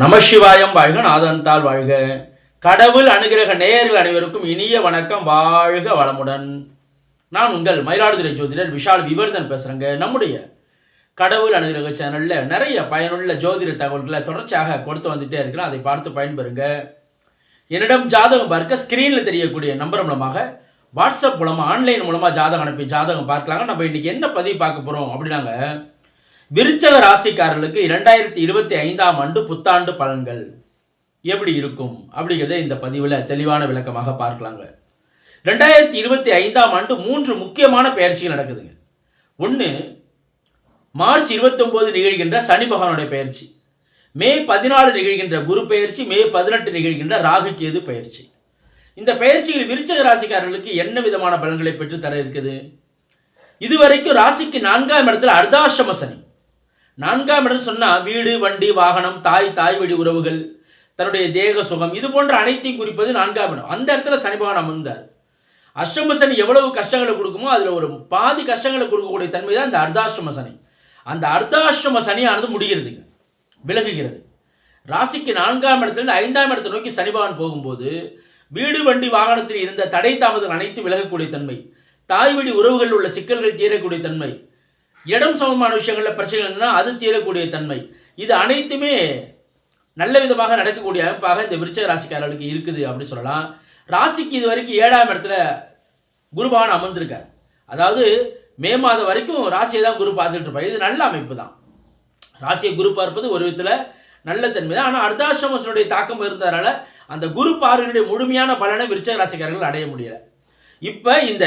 நமசிவாயம் வாழ்க நாதன்தாள் வாழ்க. கடவுள் அனுகிரக நேயர்கள் அனைவருக்கும் இனிய வணக்கம் வாழ்க வளமுடன். நான் உங்கள் மயிலாடுதுறை ஜோதிடர் விஷால் விவர்தன் பேசுகிறேங்க நம்முடைய கடவுள் அனுகிரக சேனலில் நிறைய பயனுள்ள ஜோதிட தகவல்களை தொடர்ச்சியாக கொடுத்து வந்துட்டே இருக்கிறேன். அதை பார்த்து பயன்பெறுங்க. என்னிடம் ஜாதகம் பார்க்க ஸ்க்ரீனில் தெரியக்கூடிய நம்பர் மூலமாக வாட்ஸ்அப் மூலமாக ஆன்லைன் மூலமாக ஜாதகம் அனுப்பி ஜாதகம் பார்க்கலாங்க. நம்ம இன்னைக்கு என்ன பதிவு பார்க்க போகிறோம் அப்படின்னாங்க விருச்சக ராசிக்காரர்களுக்கு இரண்டாயிரத்தி இருபத்தி ஐந்தாம் ஆண்டு புத்தாண்டு பலன்கள் எப்படி இருக்கும் அப்படிங்கிறத இந்த பதிவில் தெளிவான விளக்கமாக பார்க்கலாங்க. ரெண்டாயிரத்தி இருபத்தி ஐந்தாம் ஆண்டு மூன்று முக்கியமான பயிற்சிகள் நடக்குதுங்க. ஒன்று மார்ச் இருபத்தொம்போது நிகழ்கின்ற சனி பகவானுடைய பயிற்சி. மே பதினாலு நிகழ்கின்ற குரு பயிற்சி மே பதினெட்டு நிகழ்கின்ற ராகு கேது பயிற்சி. இந்த பயிற்சிகள் விருச்சக ராசிக்காரர்களுக்கு என்ன விதமான பலன்களை பெற்று தர இருக்குது? இதுவரைக்கும் ராசிக்கு நான்காம் இடத்தில் அர்தாஷ்டம சனி. நான்காம் இடம் சொன்னால் வீடு வண்டி வாகனம் தாய் தாய் வழி உறவுகள் தன்னுடைய தேக சுகம் இது போன்ற அனைத்தையும் குறிப்பது நான்காம் இடம். அந்த இடத்துல சனி பகவான் அமர்ந்தார். அஷ்டம சனி எவ்வளவு கஷ்டங்களை கொடுக்குமோ அதில் ஒரு பாதி கஷ்டங்களை கொடுக்கக்கூடிய தன்மை தான் இந்த அர்த்தாஷ்டம சனி. அந்த அர்த்தாஷ்டம சனியானது முடிகிறதுங்க விலகுகிறது. ராசிக்கு நான்காம் இடத்துல ஐந்தாம் இடத்தை நோக்கி சனி பகவான் போகும்போது வீடு வண்டி வாகனத்தில் இருந்த தடை தாமதம் அனைத்து விலகக்கூடிய தன்மை தாய் வழி உறவுகளில் உள்ள சிக்கல்கள் தீரக்கூடிய தன்மை இடம் சம்பந்தமான விஷயங்களில் பிரச்சனைகள்னா அது தீரக்கூடிய தன்மை. இது அனைத்துமே நல்ல விதமாக நடக்கக்கூடிய அமைப்பாக இந்த விருச்ச ராசிக்காரர்களுக்கு இருக்குது அப்படின்னு சொல்லலாம். ராசிக்கு இது வரைக்கும் ஏழாம் இடத்துல குருபான் அமர்ந்திருக்கார். அதாவது மே மாதம் வரைக்கும் ராசியை தான் குரு பார்த்துட்டு இருப்பார். இது நல்ல அமைப்பு தான். ராசியை குரு பார்ப்பது ஒரு விதத்தில் நல்ல தன்மை தான். ஆனால் அர்த்தாசிரமசனுடைய தாக்கம் இருந்ததுனால அந்த குரு பார்வையினுடைய முழுமையான பலனை விருச்ச ராசிக்காரர்கள் அடைய முடியலை. இப்போ இந்த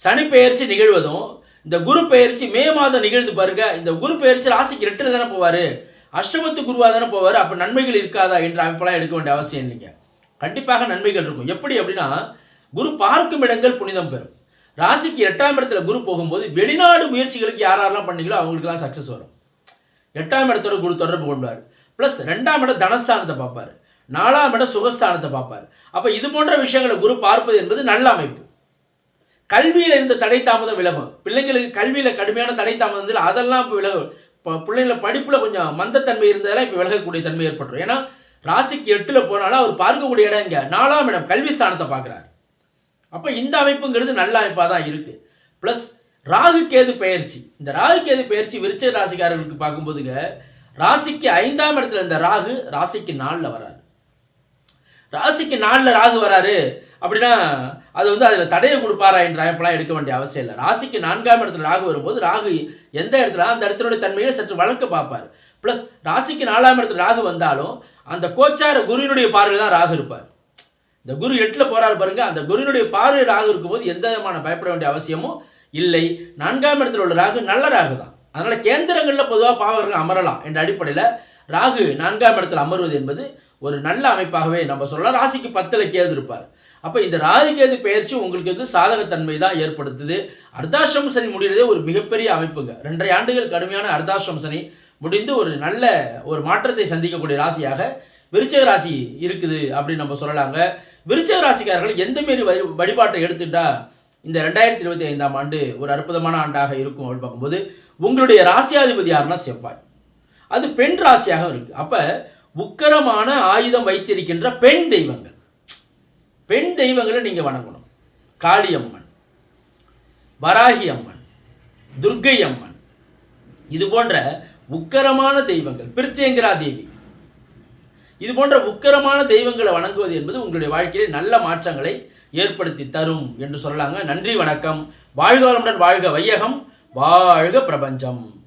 சனி பெயர்ச்சி நிகழ்வதும் இந்த குரு பெயர்ச்சி மே மாதம் நிகழ்ந்து பாருங்க. இந்த குரு பெயர்ச்சி ராசிக்கு ரெட்டில் தானே போவார்? அஷ்டமத்து குருவாக தானே போவார்? அப்போ நன்மைகள் இருக்காதா என்ற அமைப்பெல்லாம் எடுக்க வேண்டிய அவசியம் இல்லைங்க. கண்டிப்பாக நன்மைகள் இருக்கும். எப்படி அப்படின்னா குரு பார்க்கும் இடங்கள் புனிதம் பெறும். ராசிக்கு எட்டாம் இடத்துல குரு போகும்போது வெளிநாடு முயற்சிகளுக்கு யார் யாரெல்லாம் பண்ணீங்களோ அவங்களுக்குலாம் சக்ஸஸ் வரும். எட்டாம் இடத்தோட குரு தொடர்பு கொண்டார் ப்ளஸ் ரெண்டாம் இடம் தனஸ்தானத்தை பார்ப்பார். நாலாம் இடம் சுகஸ்தானத்தை பார்ப்பார். அப்போ இது போன்ற விஷயங்களை குரு பார்ப்பது என்பது நல்ல அமைப்பு. கல்வியில் இருந்த தடை தாமதம் விலகும். பிள்ளைங்களுக்கு கல்வியில் கடுமையான தடை தாமதம் இருந்தால் அதெல்லாம் இப்போ விலகும். இப்போ பிள்ளைங்கள படிப்பில் கொஞ்சம் மந்தத்தன்மை இருந்ததெல்லாம் இப்போ விலகக்கூடிய தன்மை ஏற்பட்டுரும். ஏன்னா ராசிக்கு எட்டில் போனாலும் அவர் பார்க்கக்கூடிய இடம் இங்கே. நாலாம் இடம் கல்வி ஸ்தானத்தை பார்க்குறாரு. அப்போ இந்த அமைப்புங்கிறது நல்ல அமைப்பாக தான் இருக்குது ப்ளஸ் ராகு கேது பயிற்சி இந்த ராகு கேது பயிற்சி விருச்ச ராசிக்காரர்களுக்கு பார்க்கும்போதுங்க ராசிக்கு ஐந்தாம் இடத்துல இந்த ராகு ராசிக்கு நாலில் வராரு ராசிக்கு நாலில் ராகு வராரு அப்படின்னா அது வந்து அதில் தடையை கொடுப்பாரா என்ற அமைப்பெல்லாம் எடுக்க வேண்டிய அவசியம் இல்லை. ராசிக்கு நான்காம் இடத்துல ராகு வரும்போது ராகு எந்த இடத்துல அந்த இடத்தினுடைய தன்மையை சற்று வளர்க்க பார்ப்பார். ப்ளஸ் ராசிக்கு நாலாம் இடத்துல ராகு வந்தாலும் அந்த கோச்சார குருவினுடைய பார்வையில் தான் ராகு இருப்பார். இந்த குரு எட்டில் போகிறாரு பாருங்க அந்த குருவினுடைய பார்வை ராகு இருக்கும்போது எந்த விதமான பயப்பட வேண்டிய அவசியமும் இல்லை. நான்காம் இடத்துல உள்ள ராகு நல்ல ராகு தான். அதனால கேந்திரங்களில் பொதுவாக பாவகர்கள் அமரலாம் என்ற அடிப்படையில் ராகு நான்காம் இடத்துல அமர்வது என்பது ஒரு நல்ல அமைப்பாகவே நம்ம சொல்லலாம். ராசிக்கு பத்தில் கேது இருப்பார். அப்போ இந்த ராகுகேது பெயர்ச்சி பயிற்சி உங்களுக்கு வந்து சாதகத்தன்மை தான் ஏற்படுத்துது. அர்த்தாசிரம சனி முடிகிறதே ஒரு மிகப்பெரிய அமைப்புங்க. ரெண்டரை ஆண்டுகள் கடுமையான அர்த்தாசிரம சனி முடிந்து ஒரு நல்ல ஒரு மாற்றத்தை சந்திக்கக்கூடிய ராசியாக விருச்சக ராசி இருக்குது அப்படின்னு நம்ம சொல்லலாங்க. விருச்சக ராசிக்காரர்கள் எந்த மாரி வழி வழிபாட்டை எடுத்துட்டா இந்த ரெண்டாயிரத்தி இருபத்தி ஐந்தாம் ஆண்டு ஒரு அற்புதமான ஆண்டாக இருக்கும் அப்படின்னு பார்க்கும்போது உங்களுடைய ராசியாதிபதி யாருன்னா செவ்வாய். அது பெண் ராசியாக இருக்குது அப்போ உக்கரமான ஆயுதம் வைத்திருக்கின்ற பெண் தெய்வங்கள். தெய்வங்களை நீங்கள் வணங்கணும். காளியம்மன் வராகி அம்மன் துர்க்கை அம்மன் இது போன்ற உக்கரமான தெய்வங்கள் பிரித்தியங்கரா தேவி. இது போன்ற உக்கரமான தெய்வங்களை வணங்குவது என்பது உங்களுடைய வாழ்க்கையில் நல்ல மாற்றங்களை ஏற்படுத்தி தரும் என்று சொல்லலாங்க. நன்றி வணக்கம். வாழ்க வளமுடன் வாழ்க வையகம். வாழ்க பிரபஞ்சம்.